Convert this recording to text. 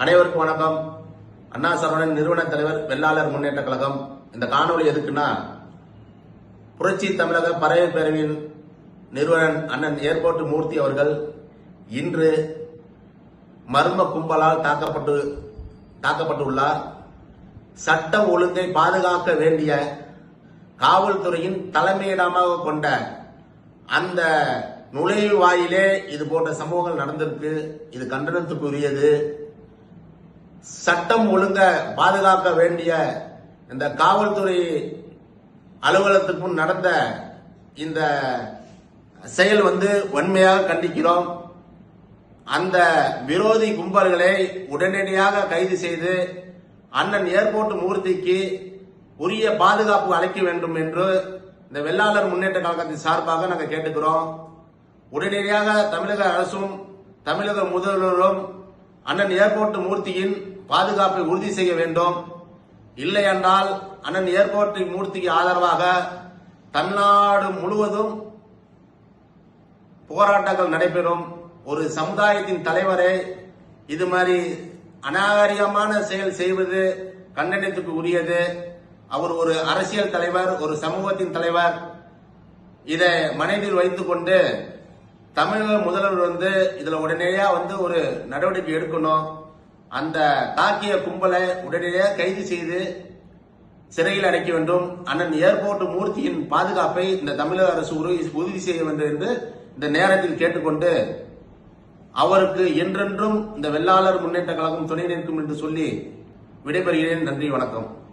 அனைவருக்கும் வணக்கம். அண்ணா சரவணன் நிறுவன தலைவர் வெள்ளாளர் முன்னேற்ற கழகம். இந்த காணொளி எதுக்குன்னா புரட்சி தமிழக பறவை பேரவையின் நிறுவனன் அண்ணன் ஏர்போர்ட் மூர்த்தி அவர்கள் இன்று மர்ம கும்பலால் தாக்கப்பட்டு தாக்கப்பட்டுள்ளார். சட்டம் ஒழுங்கை பாதுகாக்க வேண்டிய காவல்துறையின் தலைமையிடமாக கொண்ட அந்த நுழைவாயிலே இது போன்ற சம்பவங்கள் நடந்திருக்கு. இது கண்டனத்துக்குரியது. சட்டம் ஒழுங்க பாதுகாக்க வேண்டிய இந்த காவல்துறை அலுவலகத்துக்கு நடந்த இந்த செயல் வந்து வன்மையாக கண்டிக்கிறோம். அந்த விரோதி கும்பல்களை உடனடியாக கைது செய்து அண்ணன் ஏர்போர்ட் மூர்த்திக்கு உரிய பாதுகாப்பு அளிக்க வேண்டும் என்று இந்த வெள்ளாளர் முன்னேற்ற கழகத்தின் சார்பாக நாங்கள் கேட்டுக்கிறோம். உடனடியாக தமிழக அரசும் தமிழக முதல்வரும் அண்ணன் ஏர்போர்ட் மூர்த்தியின் பாதுகாப்பை உறுதி செய்ய வேண்டும். இல்லை என்றால் அண்ணன் ஏர்போர்ட் மூர்த்திக்கு ஆதரவாக தமிழ்நாடு முழுவதும் போராட்டங்கள் நடைபெறும். ஒரு சமுதாயத்தின் தலைவரை இது மாதிரி அநாகரிகமான செயல் செய்வது கண்டனத்துக்கு உரியது. அவர் ஒரு அரசியல் தலைவர் ஒரு சமூகத்தின் தலைவர். இதை மனதில் வைத்துக்கொண்டு தமிழக முதல்வர் வந்து இதுல உடனடியா வந்து ஒரு நடவடிக்கை எடுக்கணும். அந்த தாக்கிய கும்பலை உடனடியாக கைது செய்து சிறையில் அடைக்க வேண்டும். அண்ணன் ஏர்போர்ட் மூர்த்தியின் பாதுகாப்பை இந்த தமிழக அரசு உறுதி உறுதி செய்ய வேண்டும் என்று இந்த நேரத்தில் கேட்டுக்கொண்டு அவருக்கு என்றென்றும் இந்த வெள்ளாளர் முன்னேற்ற கழகம் துணை நிற்கும் என்று சொல்லி விடைபெறுகிறேன். நன்றி வணக்கம்.